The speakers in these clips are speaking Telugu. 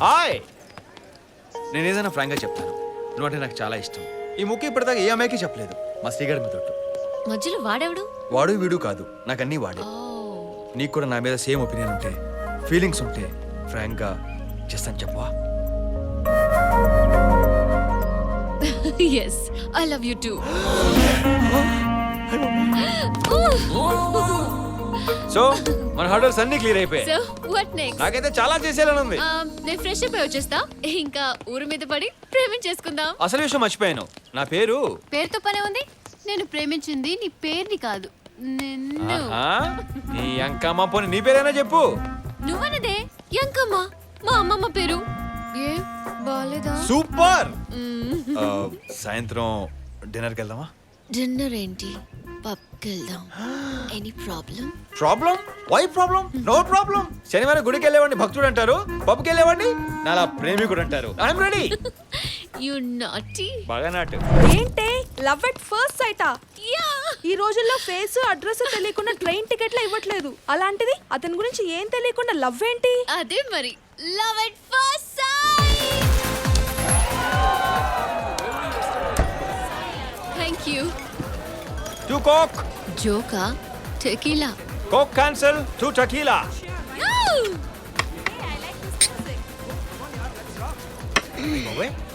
హాయ్! నేను ఏదైనా ఫ్రాంక్గా చెప్తాను. నువ్వంటే నాకు చాలా ఇష్టం. ఈ ముక్కు ఇప్పటిదాకా ఏ అమ్మాయికి చెప్పలేదు. మా శ్రీగడ్ మీద. మధ్యలో వాడెవడు? వాడు వీడు కాదు. నాకు అన్నీ వాడే. నీకు కూడా నా మీద సేమ్ ఒపీనియన్ ఉంటే ఫీలింగ్స్ ఉంటే ఫ్రాంక్గా చేస్తాను చెప్పవా? Yes I love you too so మన హర్డర్స్ అన్ని క్లియర్ అయిపోయాయి. సో వాట్ నెక్స్ట్ నాకైతే చాలా చేసేయాలని ఉంది. నేను ఫ్రెష్ అయిపోయి వచ్చేస్తా. ఇంకా ఊరి మీద పడి ప్రేమించేసుకుందాం అసలు విషయం మర్చిపోయాను. నా పేరు? పేరుతో పనే ఉంది. నేను ప్రేమించింది నీ పేరుని కాదు. నిన్ను. ఆహా, నీ అంకమ్మ పోనీ నీ పేరైనా చెప్పు? నువ్వన్నదే. ఎంకమ్మ మా అమ్మమ్మ పేరు. ఏ బాలేదా? సూపర్! ఆ, సాయంత్రం డిన్నర్కి వెళ్దామా? డిన్నర్ ఏంటి? పబ్కి వెళ్దాం any problem problem why problem no problem శనివారం గుడికి వెళ్ళేవాడిని భక్తుడు అంటారు. పబ్కి వెళ్ళేవాడిని నాలా ప్రేమికుడు అంటారు. ఐఎమ్ రెడీ యు నాటీ బాగా నాటు. ఏంటే? లవ్ ఎట్ ఫస్ట్ సైటా యా ఈ రోజుల్లో ఫేస్ అడ్రస్ తెలియకుండా ట్రైన్ టికెట్లు ఇవ్వట్లేదు. అలాంటిది అతని గురించి ఏం తెలియకుండా లవ్ ఏంటి? అదే మరి. Love at first sight thank you two coke జోకా tequila coke cancel two tequila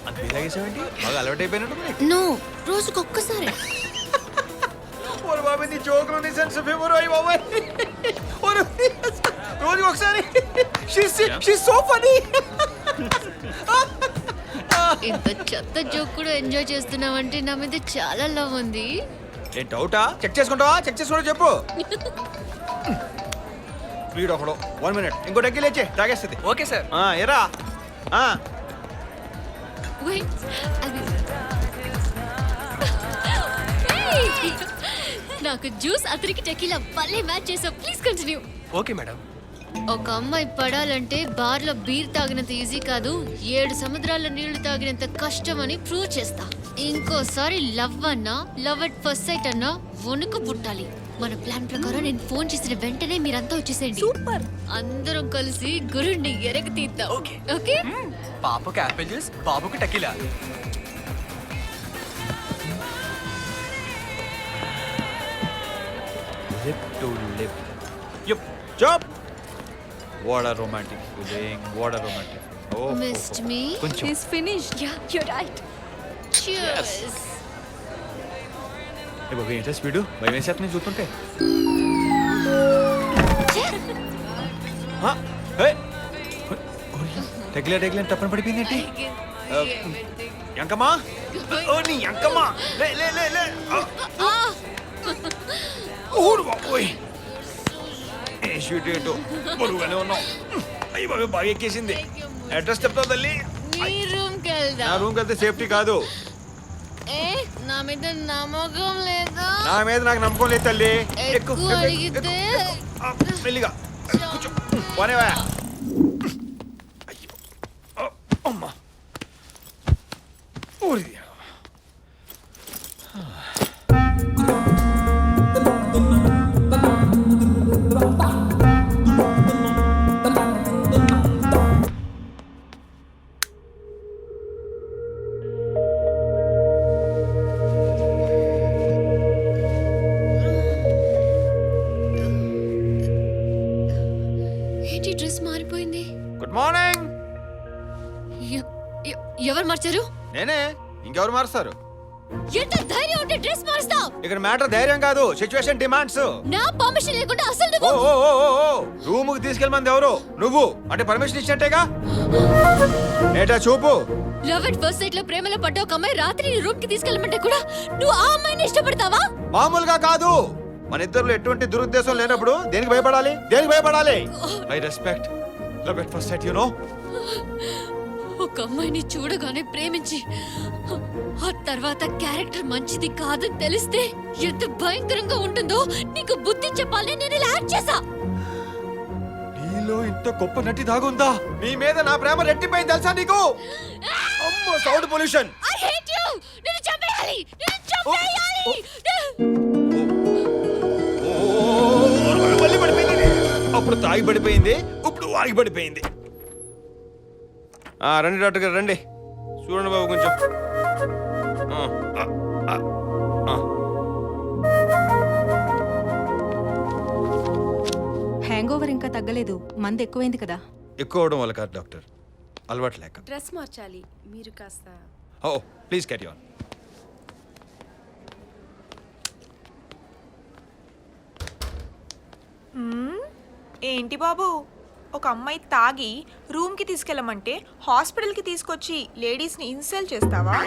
అంత ఇలాగేసావేంటి బాగా అలవాటు అయిపోయినట్టు నో రోజుకొక్కసారి ఓరు బాబాయ్ నీ జోకులు నీ సెన్స్ ఆఫ్ హ్యూమర్ అయ్యి బాబాయ్. ఓరు రోజు ఒకసారి సో ఫనీ ఇంత చెత్త జోక్ కూడా ఎంజాయ్ చేస్తున్నావంటే నా మీద చాలా లవ్ ఉంది. ఏ డౌటా? చెక్ చేసుకుంటావా? చెక్ చేసుకుంటా చెప్పు. వీడు ఒకడు. One minute. ఇంకో డగ్గి లేచే. తాగేస్తుంది. Okay sir. ఆ, ఎరా! నాకు జ్యూస్ అతనికి టెకీలా భలే మ్యాచ్ చేసావు. Please continue okay madam. ఒక అమ్మాయి పడాలంటే బార్లో బీర్ తాగినంత ఈజీ కాదు ఏడు సముద్రాల నీళ్ళు తాగినంత కష్టం అని ప్రూవ్ చేస్తా. ఇంకోసారి లవ్ అన్నా లవ్ అట్ ఫస్ట్ సైట్ అన్నా వణుకు పుట్టాలి. మన ప్లాన్ ప్రకారం నేను ఫోన్ చేసిన వెంటనే మీరంతా వచ్చేసేయండి. సూపర్. అందరం కలిసి గురుండి ఎరగ తీద్దాం. ఓకే. ఓకే? పాపకు యాపిల్ జ్యూస్ బాబుకు tequila. Lip to lip. Yup job what are romantic feeling what are romantic oh missed me కొంచెం. Is finished ya you right cheers ఏ బాబు ఏంటో స్పీడు భయం వేసేస్తుంది నేను చూస్తుంటే టెగ్లే టెగ్లే తప్పని పడిపోయింది ఏంటి ఎంకమ్మా ఓ నీ ఎంకమ్మా లే లే లే లే ఊరు బాబోయ్ ఏ షూట్ ఏంటో బరువుగానే ఉన్నాం అయ్యి బాబు బాగా ఎక్కేసింది అడ్రస్ చెప్తావు తల్లి నీ రూమ్కి నా వెళ్తే సేఫ్టీ కాదు. ఏ నా మీద నమ్మకం లేదా? నా మీద నాకు నమ్మకం లేదు తల్లి. ఎక్కు, ఎక్కువ అడిగితే మెల్లిగా. పోనేవా అమ్మా. ఊరి ఎవరు మార్చారు? నేనే. ఇంకెవరు మారుస్తారు ఎంత ధైర్యం ఉంటే డ్రెస్ మారుస్తావు? ఇక్కడ మ్యాటర్ ధైర్యం కాదు సిచ్యువేషన్ డిమాండ్స్ నా పర్మిషన్ లేకుండా అసలు ఓ నువ్వు ఓ ఓ ఓ. రూమ్కి తీసుకెళ్ళమంది ఎవరు? నువ్వు. అంటే పర్మిషన్ ఇచ్చినట్టేగా? ఏటా చూపు. లవ్ అట్ ఫస్ట్ సైట్లో ప్రేమలో పడ్డ ఒక అమ్మాయి రాత్రి నీ రూమ్కి తీసుకెళ్ళమంటే కూడా నువ్వు ఆ అమ్మాయిని ఇష్టపడతావా? మామూలుగా కాదు. మన ఇద్దరు ఎటువంటి దురుద్దేశం లేనప్పుడు దేనికి భయపడాలి? దేనికి భయపడాలి? I respect love at first set you know ఒక అమ్మాయిని చూడగానే ప్రేమించి ఆ తర్వాత క్యారెక్టర్ మంచిది కాదని తెలిస్తే ఎంత భయంకరంగా ఉంటుందో నీకు బుద్ధి చెప్పాలని నేను ఇలా చేశా నీలో ఇంత గొప్ప నటి దాగుందా నీ మీద నా ప్రేమ రెట్టిపోయింది తెలుసా నీకు అమ్మో sound pollution I hate you నిన్ను చంపేయాలి నిన్ను చంపేయాలి అప్పుడు తాగి పడిపోయింది ఇప్పుడు ఆగి పడిపోయింది రండి డాక్టర్ గారు రండి. చూడండి బాబు కొంచెం. హ్యాంగ్ ఓవర్ ఇంకా తగ్గలేదు. మంది ఎక్కువైంది కదా. ఎక్కువ అవడం వల్ల కాదు డాక్టర్. అలవాటు లేక. డ్రెస్ మార్చాలి. మీరు కాస్త ఓ ప్లీజ్ క్యారీ ఆన్. ఏంటి బాబు? ఒక అమ్మాయి తాగి రూమ్కి తీసుకెళ్ళమంటే హాస్పిటల్కి తీసుకొచ్చి లేడీస్ని ఇన్సల్ట్ చేస్తావా?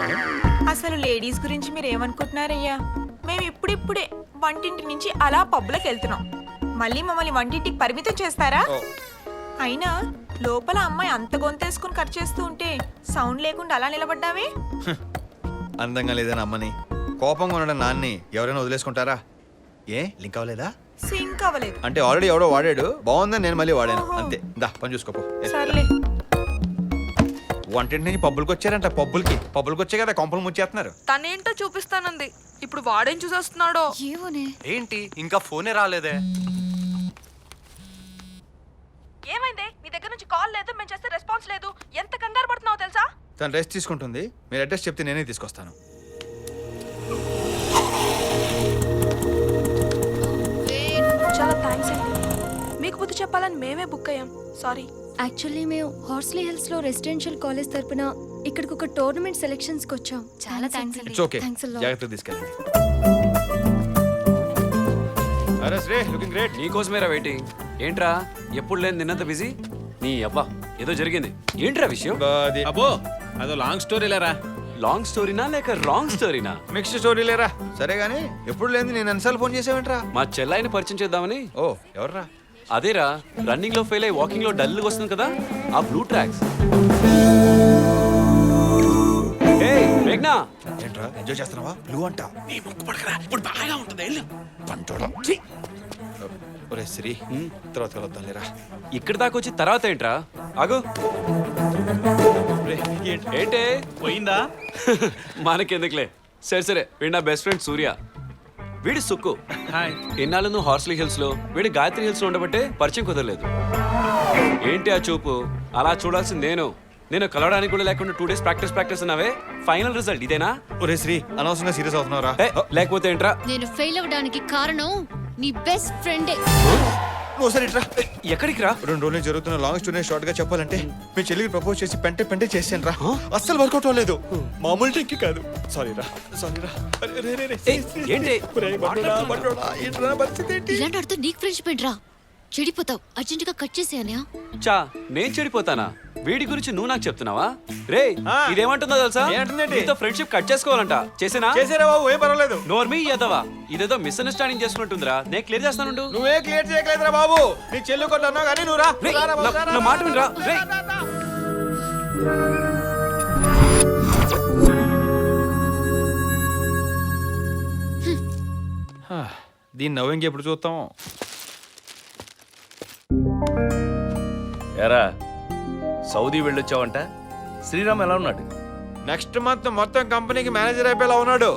అసలు లేడీస్ గురించి మీరు ఏమనుకుంటున్నారయ్యా మేము ఇప్పుడిప్పుడే వంటింటి నుంచి అలా పబ్లోకి వెళ్తున్నాం. మళ్ళీ మమ్మల్ని వంటింటికి పరిమితం చేస్తారా? అయినా లోపల అమ్మాయి అంత గొంతేసుకుని ఖర్చు చేస్తూ ఉంటే సౌండ్ లేకుండా అలా నిలబడ్డావే? అందంగా లేదని అమ్మని. కోపంగా ఉండడం నాన్ని ఎవరైనా వదిలేసుకుంటారా? ఏ లింక్ అవ్వలేదా? అవ్వలేదు అంటే ఆల్రెడీ ఎవడో వాడాడు. బాగుందని నేను మళ్ళీ వాడాను. అంతే. దా పని చూసుకోపో సర్లే. వంటింటి నుంచి పబ్బులకి వచ్చారంట పబ్బులకి. పబ్బులకి వచ్చే కదా కొంపలు ముచ్చేస్తున్నారు. తనేంటో చూపిస్తానంది. ఇప్పుడు వాడేం చూసేస్తున్నాడో. ఏమోనే. ఏంటి? ఇంకా ఫోనే రాలేదే. ఏమైంది? నీ దగ్గర నుంచి కాల్ లేదు మేము చేస్తే రెస్పాన్స్ లేదు. ఎంత కంగారు పడుతున్నావో తెలుసా? తను రెస్ట్ తీసుకుంటుంది. మీరు అడ్రస్ చెప్తే నేనే తీసుకొస్తాను. బుద్ధి చెప్పాలని మేమే బుక్ అయ్యాం? సారీ యాక్చువల్లీ మేము హార్స్లీ హిల్స్లో రెసిడెన్షియల్ కాలేజ్ తరపున ఇక్కడికి ఒక టోర్నమెంట్ సెలెక్షన్స్కి వచ్చాం. చాలా థ్యాంక్స్ అండి. ఇట్స్ ఓకే థ్యాంక్స్ జాగ్రత్తగా తీసుకెళ్ళండి. అరే శ్రీ లుకింగ్ గ్రేట్ నీకోసమేరా వెయిటింగ్ ఏంట్రా? ఎప్పుడు లేని నిన్నంత బిజీ నీ అబ్బా ఏదో జరిగింది. ఏంట్రా విషయం? అబ్బో అదో లాంగ్ స్టోరీ లేరా? లాంగ్ స్టోరీనా లేక రాంగ్ స్టోరీనా నెక్స్ట్ స్టోరీ లేరా? సరే గానీ ఎప్పుడు లేని నేను ఎన్నిసార్లు ఫోన్ చేసావేంట్రా మా చెల్లాయిని పరిచయం చేద్దామని. ఓ ఎవర్రా? అదేరా రన్నింగ్లో ఫెయిల్ అయ్యి వాకింగ్లో డల్ వస్తుంది కదా ఆ బ్లూ ట్రాక్స్ ఏయ్, మేఘ్నా. ఏంట్రా ఎంజాయ్ చేస్తున్నావా? బ్లూ అంట. నీ ముక్కు పడకరా ఇప్పుడు బాగా ఉంటుంది వెళ్ళు. పంటోడా? ఒరే శ్రీ తర్వాత కలుద్దాం లేరా? ఇక్కడ దాకా వచ్చి తర్వాత ఏంట్రా? ఆగు. ఏంటే? పోయిందా? మనకెందుకులే. సరే సరే వీడు నా బెస్ట్ ఫ్రెండ్ సూర్య. వీడి సుక్కు. హాయ్. ఇన్నాళ్ళు నువ్వు హార్స్లీ హిల్స్లో వీడి గాయత్రి హిల్స్లో ఉండబట్టే పరిచయం కుదరలేదు. ఏంటి ఆ చూపు? అలా చూడాల్సింది నేను. నేను కలవడానికి కూడా లేకుండా టూ డేస్ ప్రాక్టీస్ ప్రాక్టీస్ అన్నావే? ఫైనల్ రిజల్ట్ ఇదేనా? ఒరే శ్రీ అనవసరంగా సీరియస్ అవుతున్నారా లేకపోతే ఏంట్రా? నేను ఫెయిల్ అవ్వడానికి కారణం నీ బెస్ట్ ఫ్రెండే నువ్వు సరే ఇట్రా. ఎక్కడికి రా? రెండు రోజులు జరుగుతున్న లాంగ్ స్టోరీ షార్ట్గా చెప్పాలంటే మీ చెల్లికి ప్రపోజ్ చేసి పెంటే పెంటే చేసాను రా. అస్సలు వర్కౌట్ అవ్వలేదు. మామూలు టెక్కి కాదు. సారీ రా. సారీ రా. రే, రే, రే. ఏంటి? ఏంట్రా పరిస్థితి? ఇలాంటి అర్థం నీకు ఫ్రెండ్షిప్ రా చెడిపోతావు. అర్జెంటుగా కట్ చేసేయనా చా నేను చెడిపోతానా? వీడి గురించి నువ్వు నాకు చెప్తున్నావా? రే ఆ. ఇదేమంటుందో తెలుసా? ఏంటుందేంటి? నీతో ఫ్రెండ్షిప్ కట్ చేసుకోవాలంట. చేసేనా? చేసారా బాబు ఏం పర్వాలేదు. నోర్మి ఎదవా? ఇదేదో మిస్అండర్స్టాండింగ్ చేసుకుంటుందిరా. నేను క్లియర్ చేస్తానుండు నువ్వే క్లియర్ చేయట్లేదురా బాబు. నీ చెల్లి కొట్టు అన్నావు కానీ నువ్వు రా రేయ్, నా- నా మాట వినరా? రే దీన్ని నవ్వు ఇంకెప్పుడు చూస్తాం? ఎరా సౌదీ వెళ్ళొచ్చావంట? శ్రీరామ్ ఎలా ఉన్నాడు? నెక్స్ట్ మంత్ మొత్తం కంపెనీకి మేనేజర్ అయిపోయేలా ఉన్నాడు.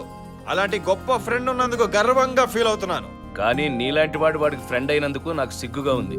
అలాంటి గొప్ప ఫ్రెండ్ ఉన్నందుకు గర్వంగా ఫీల్ అవుతున్నాను. కానీ నీలాంటి వాడు వాడికి ఫ్రెండ్ అయినందుకు నాకు సిగ్గుగా ఉంది.